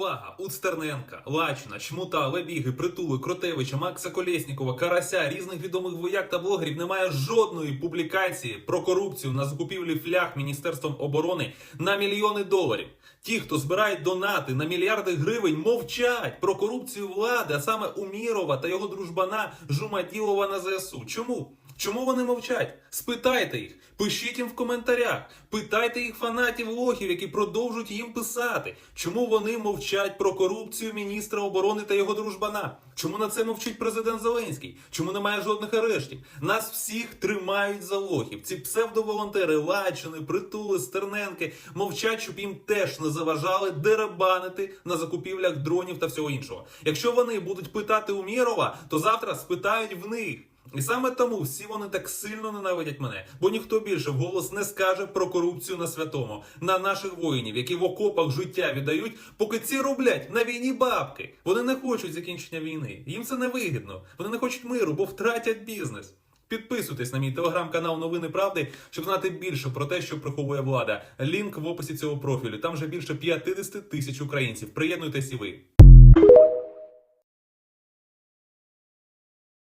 Увага! У Стерненка, Лачина, Чмута, Лебіги, Притули, Кротевича, Макса Колєснікова, Карася, різних відомих вояк та блогерів немає жодної публікації про корупцію на закупівлі фляг Міністерством оборони на мільйони доларів. Ті, хто збирають донати на мільярди гривень, мовчать про корупцію влади, а саме Умірова та його дружбана Жумаділова на ЗСУ. Чому? Чому вони мовчать? Спитайте їх, пишіть їм в коментарях, питайте їх фанатів лохів, які продовжують їм писати. Чому вони мовчать про корупцію міністра оборони та його дружбана? Чому на це мовчить президент Зеленський? Чому немає жодних арештів? Нас всіх тримають за лохів. Ці псевдоволонтери, Лачини, Притули, Стерненки мовчать, щоб їм теж не заважали деребанити на закупівлях дронів та всього іншого. Якщо вони будуть питати у Мірова, то завтра спитають в них. І саме тому всі вони так сильно ненавидять мене, бо ніхто більше вголос не скаже про корупцію на святому, на наших воїнів, які в окопах життя віддають, поки ці роблять на війні бабки. Вони не хочуть закінчення війни. Їм це не вигідно. Вони не хочуть миру, бо втратять бізнес. Підписуйтесь на мій телеграм-канал Новини Правди, щоб знати більше про те, що приховує влада. Лінк в описі цього профілю. Там вже більше 50 тисяч українців. Приєднуйтесь і ви.